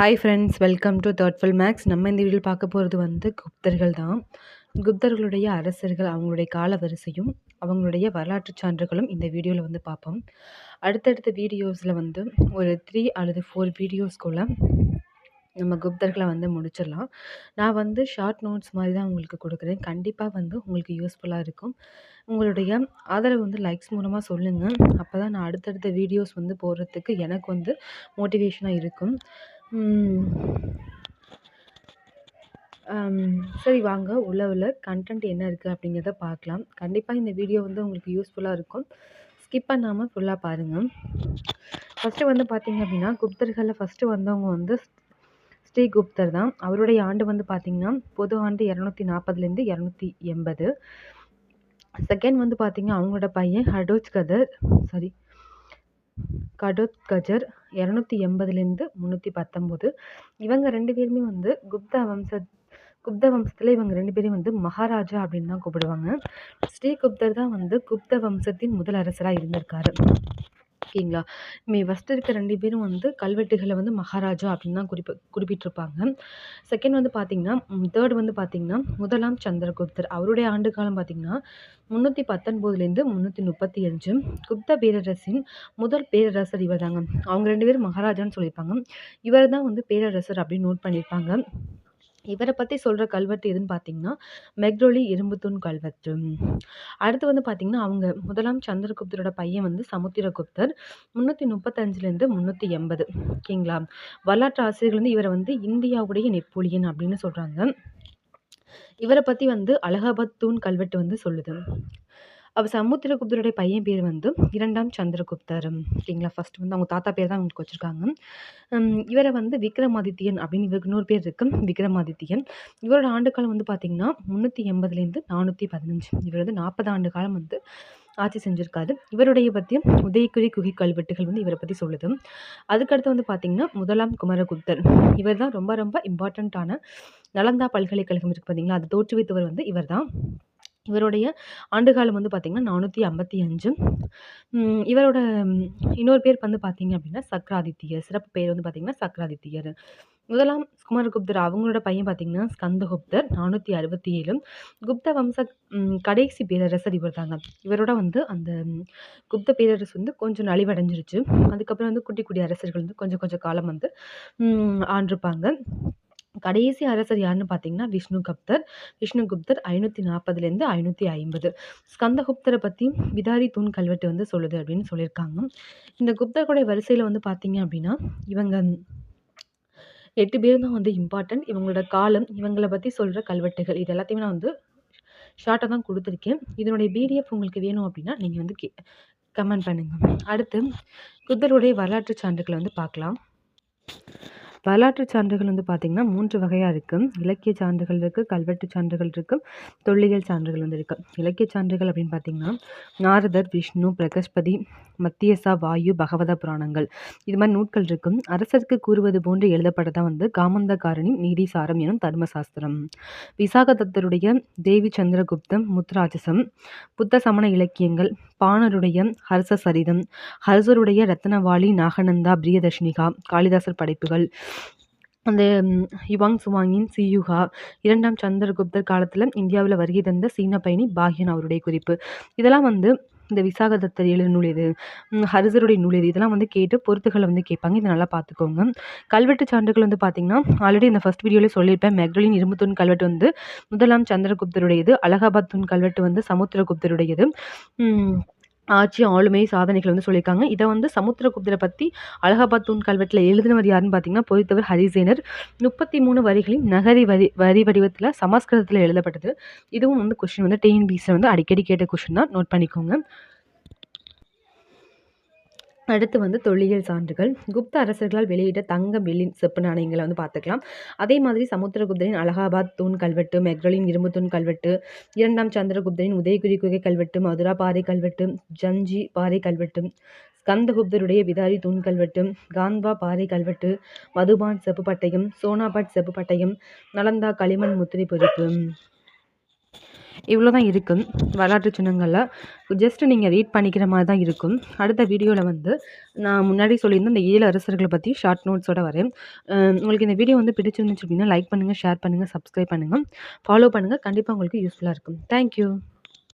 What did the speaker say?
Hi friends welcome to thoughtful makes நம்ம இந்த வீடியோவில் பார்க்க போகிறது வந்து குப்தர்கள் தான். குப்தர்களுடைய அரசர்கள் அவங்களுடைய கால வரிசையும் அவங்களுடைய வரலாற்று சான்றுகளும் இந்த வீடியோவில் வந்து பார்ப்போம். அடுத்தடுத்த வீடியோஸில் வந்து ஒரு த்ரீ அல்லது ஃபோர் வீடியோஸ்குள்ளே நம்ம குப்தர்களை வந்து முடிச்சிடலாம். நான் வந்து ஷார்ட் நோட்ஸ் மாதிரி தான் உங்களுக்கு கொடுக்குறேன். கண்டிப்பாக வந்து உங்களுக்கு யூஸ்ஃபுல்லாக இருக்கும். உங்களுடைய ஆதரவு வந்து லைக்ஸ் மூலமாக சொல்லுங்கள் அப்போ தான் நான் அடுத்தடுத்த வீடியோஸ் வந்து போடுறதுக்கு எனக்கு வந்து மோட்டிவேஷனாக இருக்கும். சரி வாங்க. உள்ள உள்ள கன்டென்ட் என்ன இருக்குது அப்படிங்கிறத பார்க்கலாம். கண்டிப்பாக இந்த வீடியோ வந்து உங்களுக்கு யூஸ்ஃபுல்லாக இருக்கும். ஸ்கிப் பண்ணாமல் ஃபுல்லாக பாருங்கள் ஃபஸ்ட்டு வந்து பார்த்திங்க அப்படின்னா குப்தர்களில் ஃபஸ்ட்டு வந்தவங்க வந்து ஸ்ரீகுப்தர் தான். அவருடைய ஆண்டு வந்து பார்த்திங்கன்னா பொது ஆண்டு இரநூத்தி நாற்பதுலேருந்து இரநூத்தி எண்பது செகண்ட் வந்து பார்த்திங்கன்னா அவங்களோட பையன் ஹடோஜ் கதர். சாரி கடோத்கஜர் இரநூத்தி எண்பதுலேருந்து முந்நூற்றி பத்தொம்போது இவங்க ரெண்டு பேருமே வந்து குப்த வம்ச குப்த வம்சத்தில் இவங்க ரெண்டு பேரும் வந்து மகாராஜா அப்படின்னு தான் கூப்பிடுவாங்க. ஸ்ரீகுப்தர் தான் வந்து குப்த வம்சத்தின் முதல் அரசராக இருந்திருக்காரு. ஓகேங்களா? மே ஃபஸ்ட்டு இருக்க ரெண்டு பேரும் வந்து கல்வெட்டுகளை வந்து மகாராஜா அப்படின்னு தான் குறிப்பு குறிப்பிட்டிருப்பாங்க. செகண்ட் வந்து பார்த்திங்கன்னா தேர்ட் வந்து பார்த்திங்கன்னா முதலாம் சந்திரகுப்தர். அவருடைய ஆண்டு காலம் பார்த்திங்கன்னா முந்நூற்றி பத்தொன்பதுலேருந்து முந்நூற்றி முப்பத்தி அஞ்சு. குப்த பேரரசின் முதல் பேரரசர் இவர் தாங்க அவங்க ரெண்டு பேரும் மகாராஜான்னு சொல்லியிருப்பாங்க. இவர் தான் வந்து பேரரசர் அப்படின்னு நோட் பண்ணியிருப்பாங்க. இவரை பற்றி சொல்கிற கல்வெட்டு எதுன்னு பார்த்தீங்கன்னா மெக்ரோலி இரும்புத்தூண் கல்வெட்டு. அடுத்து வந்து பார்த்திங்கன்னா அவங்க முதலாம் சந்திரகுப்தரோட பையன் வந்து சமுத்திரகுப்தர். முந்நூற்றி முப்பத்தஞ்சுலேருந்து முந்நூற்றி எண்பது ஓகேங்களா? வரலாற்று ஆசிரியர்கள் வந்து இவரை வந்து இந்தியாவுடைய நெப்போலியன் அப்படின்னு சொல்கிறாங்க இவரை பற்றி வந்து அலகாபாத் தூண் கல்வெட்டு வந்து சொல்லுது. அப்போ சமுத்திரகுப்தருடைய பையன் பேர் வந்து இரண்டாம் சந்திரகுப்தர் ஓகேங்களா ஃபர்ஸ்ட் வந்து அவங்க தாத்தா பேர் தான் அவங்களுக்கு வச்சுருக்காங்க. இவரை வந்து விக்ரமாதித்யன் அப்படின்னு இவருக்கு இன்னொரு பேர் இருக்கு. விக்ரமாதித்யன். இவரோட ஆண்டு காலம் வந்து பார்த்திங்கன்னா முந்நூற்றி எண்பதுலேருந்து நானூற்றி பதினஞ்சு. இவர் வந்து நாற்பது ஆண்டு காலம் வந்து ஆட்சி செஞ்சுருக்காரு. இவருடைய பற்றி உதயக்குறி குகை கல்வெட்டுகள் வந்து இவரை பற்றி சொல்லுது. அதுக்கடுத்து வந்து பார்த்திங்கன்னா முதலாம் குமரகுப்தர். இவர் தான் ரொம்ப ரொம்ப இம்பார்ட்டண்ட்டான நலந்தா பல்கலைக்கழகம் இருக்குது பார்த்தீங்களா அது தோற்றுவித்தவர் வந்து இவர் தான் இவருடைய ஆண்டுகாலம் வந்து பார்த்திங்கன்னா நானூற்றி ஐம்பத்தி அஞ்சு. இவரோட இன்னொரு பேர் வந்து பார்த்திங்க அப்படின்னா சக்ராதித்தியர் சிறப்பு பேர் வந்து பார்த்திங்கன்னா சக்ராதித்தியர் முதலாம் குமாரகுப்தர் அவங்களோட பையன் பார்த்திங்கன்னா ஸ்கந்தகுப்தர் நானூற்றி அறுபத்தி ஏழு. குப்த வம்ச கடைசி பேரரசர் இவர் தாங்க. இவரோட வந்து அந்த குப்த பேரரசு வந்து கொஞ்சம் நலிவடைஞ்சிருச்சு. அதுக்கப்புறம் வந்து குட்டி குட்டி அரசர்கள் வந்து கொஞ்சம் கொஞ்சம் காலம் வந்து ஆண்டிருப்பாங்க. கடைசி அரசர் யாருன்னு பார்த்தீங்கன்னா விஷ்ணு கப்தர். விஷ்ணு குப்தர் ஐநூற்றி நாற்பதுலேருந்து ஐநூற்றி ஐம்பது ஸ்கந்தகுப்தரை பற்றி விதாரி தூண் கல்வெட்டு வந்து சொல்லுது அப்படின்னு சொல்லியிருக்காங்க. இந்த குப்தர்களுடைய வரிசையில் வந்து பார்த்தீங்க அப்படின்னா இவங்க எட்டு பேர் தான் வந்து இம்பார்ட்டன்ட் இவங்களோட காலம் இவங்களை பற்றி சொல்கிற கல்வெட்டுகள் இது எல்லாத்தையுமே நான் வந்து ஷார்ட்டாக தான் கொடுத்துருக்கேன். இதனுடைய பிடிஎஃப் உங்களுக்கு வேணும் அப்படின்னா நீங்கள் வந்து கே கமெண்ட் பண்ணுங்கள் அடுத்து குப்தருடைய வரலாற்று சான்றுகளை வந்து பார்க்கலாம். வரலாற்று சான்றுகள் வந்து பார்த்திங்கன்னா மூன்று வகையாக இருக்குது இலக்கிய சான்றுகள் இருக்குது கல்வெட்டு சான்றுகள் இருக்குது தொல்லியல் சான்றுகள் வந்து இருக்குது இலக்கிய சான்றுகள் அப்படின்னு பார்த்திங்கன்னா நாரதர் விஷ்ணு பிரகஸ்பதி மத்தியசா வாயு பகவத புராணங்கள். இது மாதிரி நூட்கள் இருக்கும். அரசருக்கு கூறுவது போன்று எழுதப்பட்டதான் வந்து காமந்தகாரனின் நீதிசாரம் எனும் தர்மசாஸ்திரம். விசாகதத்தருடைய தேவி சந்திரகுப்தம் முத்ராஜசம் புத்த சமண இலக்கியங்கள் பாணருடைய ஹர்ச சரிதம் ஹர்சருடைய ரத்னவாளி நாகநந்தா பிரியதர்ஷினிகா காளிதாசர் படைப்புகள். அந்த யுவாங் சுவாங்கின் சியுகா இரண்டாம் சந்திரகுப்தர் காலத்தில் இந்தியாவில் வருகை தந்த சீன பயணி பாகியன் அவருடைய குறிப்பு. இதெல்லாம் வந்து இந்த விசாகதத்தர் எழுத நூல் எது ஹரிசருடைய நூல் எது இதெல்லாம் வந்து கேட்டு பொருத்துகளை வந்து கேட்பாங்க. இதை நல்லா பார்த்துக்கோங்க. கல்வெட்டு சான்றுகள் வந்து பார்த்திங்கன்னா ஆல்ரெடி இந்த ஃபஸ்ட் வீடியோவில் சொல்லியிருப்பேன். மெக்ரலின் இரும்புத்தூண் கல்வெட்டு வந்து முதலாம் சந்திரகுப்தருடையது அலகாபாத் தூண் கல்வெட்டு வந்து சமுத்திரகுப்தருடையது. ஆட்சி ஆளுமை சாதனைகள் வந்து சொல்லியிருக்காங்க. இதை வந்து சமுத்திரகுப்தரை பற்றி அலகாபாத் தூண் கல்வெட்டில் எழுதினவர் யாருன்னு பார்த்தீங்கன்னா பொறித்தவர் ஹரிசேனர். முப்பத்தி மூணு வரிகளின் நகரி வரி வரி வடிவத்தில் சமஸ்கிருதத்தில் எழுதப்பட்டது. இதுவும் வந்து கொஷின் வந்து டிஎன்பிசியில் வந்து அடிக்கடி கேட்ட கொஷின் தான். நோட் பண்ணிக்கோங்க. அடுத்து வந்து தொல்லியல் சான்றுகள். குப்த அரசர்களால் வெளியிட்ட தங்க வெள்ளி செப்பு நாணயங்களை வந்து பார்த்துக்கலாம். அதே மாதிரி சமுத்திரகுப்தரின் அலகாபாத் தூண் கல்வெட்டு மெக்ரலின் இரும்பு தூண் கல்வெட்டு இரண்டாம் சந்திரகுப்தரின் உதயகுரி குகை கல்வெட்டு மதுரா பாறை கல்வெட்டு ஜஞ்சி பாறை கல்வெட்டு ஸ்கந்தகுப்தருடைய விதாரி தூண் கல்வெட்டு காந்த்வா பாறை கல்வெட்டு மதுபான் செப்பு பட்டயம் சோனாபாட் செப்பு பட்டயம் நலந்தா களிமண் முத்திரை பொறிப்பு. இவ்வளோ தான் இருக்கும் வரலாற்று சின்னங்களில். ஜஸ்ட் நீங்கள் ரீட் பண்ணிக்கிற மாதிரி தான் இருக்கும். அடுத்த வீடியோவில் வந்து நான் முன்னாடி சொல்லியிருந்தேன் இந்த ஏழு அரசர்களை பற்றி ஷார்ட் நோட்ஸோட வரேன். உங்களுக்கு இந்த வீடியோ வந்து பிடிச்சிருந்துச்சு அப்படின்னா லைக் பண்ணுங்கள் ஷேர் பண்ணுங்கள் சப்ஸ்கிரைப் பண்ணுங்கள் ஃபாலோ பண்ணுங்கள் கண்டிப்பாக உங்களுக்கு யூஸ்ஃபுல்லாக இருக்கும். தேங்க்யூ